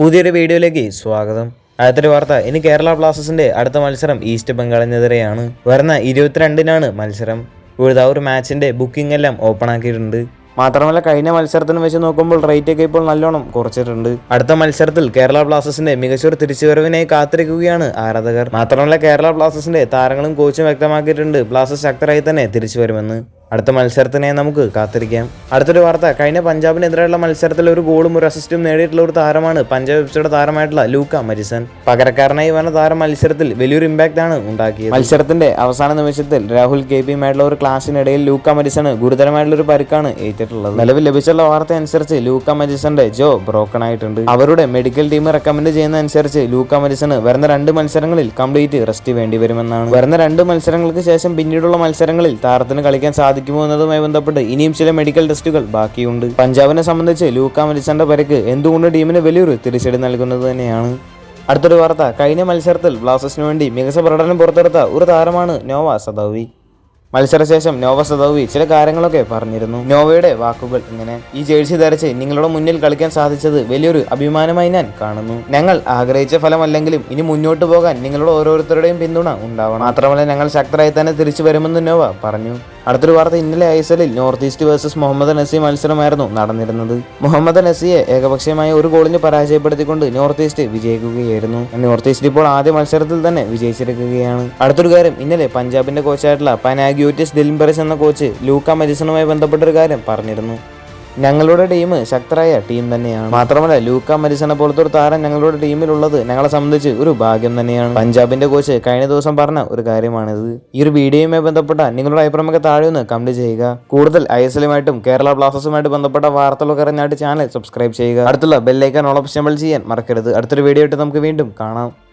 പുതിയൊരു വീഡിയോയിലേക്ക് സ്വാഗതം. അടുത്തൊരു വാർത്ത. ഇനി കേരള ബ്ലാസ്റ്റേഴ്സിന്റെ അടുത്ത മത്സരം ഈസ്റ്റ് ബംഗാളിനെതിരെയാണ്. വരുന്ന ഇരുപത്തിരണ്ടിനാണ് മത്സരം. ഇവിടുത്തെ ഒരു മാച്ചിന്റെ ബുക്കിംഗ് എല്ലാം ഓപ്പൺ ആക്കിയിട്ടുണ്ട്. മാത്രമല്ല കഴിഞ്ഞ മത്സരത്തിന് വെച്ച് നോക്കുമ്പോൾ റേറ്റ് ഒക്കെ ഇപ്പോൾ നല്ലോണം കുറച്ചിട്ടുണ്ട്. അടുത്ത മത്സരത്തിൽ കേരള ബ്ലാസ്റ്റേഴ്സിന്റെ മികച്ചൊരു തിരിച്ചുവരവിനായി കാത്തിരിക്കുകയാണ് ആരാധകർ. മാത്രമല്ല കേരള ബ്ലാസ്റ്റേഴ്സിന്റെ താരങ്ങളും കോച്ചും വ്യക്തമാക്കിയിട്ടുണ്ട്. ബ്ലാസ്റ്റേഴ്സ് ശക്തരായി തന്നെ തിരിച്ചു വരുമെന്ന് അടുത്ത മത്സരത്തിനെ നമുക്ക് കാത്തിരിക്കാം. അടുത്തൊരു വാർത്ത കഴിഞ്ഞ പഞ്ചാബിനെതിരെയുള്ള മത്സരത്തിൽ ഒരു ഗോളും ഒരു അസിസ്റ്റും നേടിയിട്ടുള്ള ഒരു താരമാണ് പഞ്ചാബ് എഫ്സിയുടെ താരമായിട്ടുള്ള ലൂക്ക മരിസൺ. പകരക്കാരനായി വന്ന താരം മത്സരത്തിൽ വലിയൊരു ഇമ്പാക്റ്റ് ആണ് ഉണ്ടാക്കിയത്. മത്സരത്തിന്റെ അവസാന നിമിഷത്തിൽ രാഹുൽ കെ പിയുമായിട്ടുള്ള ഒരു ക്ലാസ്സിനിടയിൽ ലൂക്ക മരിസണ് ഗുരുതരമായിട്ടുള്ള ഒരു പരിക്കാണ് ഏറ്റിട്ടുള്ളത്. നിലവിൽ ലഭിച്ചുള്ള വാർത്ത അനുസരിച്ച് ലൂക്ക മരിസന്റെ ജോ ബ്രോക്കൺ ആയിട്ടുണ്ട്. അവരുടെ മെഡിക്കൽ ടീം റെക്കമെൻഡ് ചെയ്യുന്ന അനുസരിച്ച് ലൂക്ക മരിസണ് വരുന്ന രണ്ട് മത്സരങ്ങളിൽ കംപ്ലീറ്റ് റെസ്റ്റ് വേണ്ടി വരുമെന്നാണ്. വരുന്ന രണ്ട് മത്സരങ്ങൾക്ക് ശേഷം പിന്നീടുള്ള മത്സരങ്ങളിൽ താരത്തിന് കളിക്കാൻ സാധിക്കുമോ എന്നതുമായി ബന്ധപ്പെട്ട് ഇനിയും ചില മെഡിക്കൽ ടെസ്റ്റുകൾ ബാക്കിയുണ്ട്. പഞ്ചാബിനെ സംബന്ധിച്ച് ലൂക്ക മരിച്ചന്റെ പരക്ക് എന്തുകൊണ്ട് ടീമിന് വലിയൊരു തിരിച്ചടി നൽകുന്നത് തന്നെയാണ്. അടുത്തൊരു വാർത്ത കഴിഞ്ഞ മത്സരത്തിൽ ബ്ലാസ്റ്റേഴ്സിന് വേണ്ടി മികച്ച പ്രകടനം പുറത്തെടുത്ത ഒരു താരമാണ് നോവ സദാവി. മത്സരശേഷം നോവ സദാവി ചില കാര്യങ്ങളൊക്കെ പറഞ്ഞിരുന്നു. നോവയുടെ വാക്കുകൾ ഇങ്ങനെ ഈ ജേഴ്സി ധരിച്ച് നിങ്ങളുടെ മുന്നിൽ കളിക്കാൻ സാധിച്ചത് വലിയൊരു അഭിമാനമായി ഞാൻ കാണുന്നു. ഞങ്ങൾ ആഗ്രഹിച്ച ഫലമല്ലെങ്കിലും ഇനി മുന്നോട്ട് പോകാൻ നിങ്ങളുടെ ഓരോരുത്തരുടെയും പിന്തുണ ഉണ്ടാവണം. മാത്രമല്ല ഞങ്ങൾ ശക്തരായി തന്നെ തിരിച്ചു വരുമെന്ന് നോവ പറഞ്ഞു. അടുത്തൊരു വാർത്ത ഇന്നലെ ഐ എസ് എല്ലിൽ നോർത്ത് ഈസ്റ്റ് വേഴ്സസ് മുഹമ്മദ് നസി മത്സരമായിരുന്നു നടന്നിരുന്നത്. മുഹമ്മദ് നസിയെ ഏകപക്ഷീയമായ ഒരു ഗോളിന് പരാജയപ്പെടുത്തിക്കൊണ്ട് നോർത്ത് ഈസ്റ്റ് വിജയിക്കുകയായിരുന്നു. നോർത്ത് ഈസ്റ്റ് ഇപ്പോൾ ആദ്യ മത്സരത്തിൽ തന്നെ വിജയിച്ചിരിക്കുകയാണ്. അടുത്തൊരു കാര്യം ഇന്നലെ പഞ്ചാബിന്റെ കോച്ചായിട്ടുള്ള പനാഗ്യൂറ്റിസ് ദിൽബറസ് എന്ന കോച്ച് ലൂക്ക മരിസണുമായി ബന്ധപ്പെട്ടൊരു കാര്യം പറഞ്ഞിരുന്നു. ഞങ്ങളുടെ ടീം ശക്തരായ ടീം തന്നെയാണ്. മാത്രമല്ല ലൂക്ക മരിസനെ പോലത്തെ ഒരു താരം ഞങ്ങളുടെ ടീമിലുള്ളത് ഞങ്ങളെ സംബന്ധിച്ച് ഒരു ഭാഗ്യം തന്നെയാണ്. പഞ്ചാബിന്റെ കോച്ച് കഴിഞ്ഞ ദിവസം പറഞ്ഞ ഒരു കാര്യമാണിത്. ഈ ഒരു വീഡിയോയുമായി ബന്ധപ്പെട്ട നിങ്ങളുടെ അഭിപ്രായമൊക്കെ താഴെ ഒന്ന് കമന്റ് ചെയ്യുക. കൂടുതൽ ഐ എസ് എല്ലുമായിട്ടും കേരള ബ്ലാസ്റ്റേഴ്സുമായിട്ട് ബന്ധപ്പെട്ട വാർത്തകളൊക്കെ അറിഞ്ഞായിട്ട് ചാനൽ സബ്സ്ക്രൈബ് ചെയ്യുക. അടുത്തുള്ള ബെല്ലൈക്കാൻ ഓൾ ഓപ്ഷൻ ചെയ്യാൻ മറക്കരുത്. അടുത്തൊരു വീഡിയോ ആയിട്ട് നമുക്ക് വീണ്ടും കാണാം.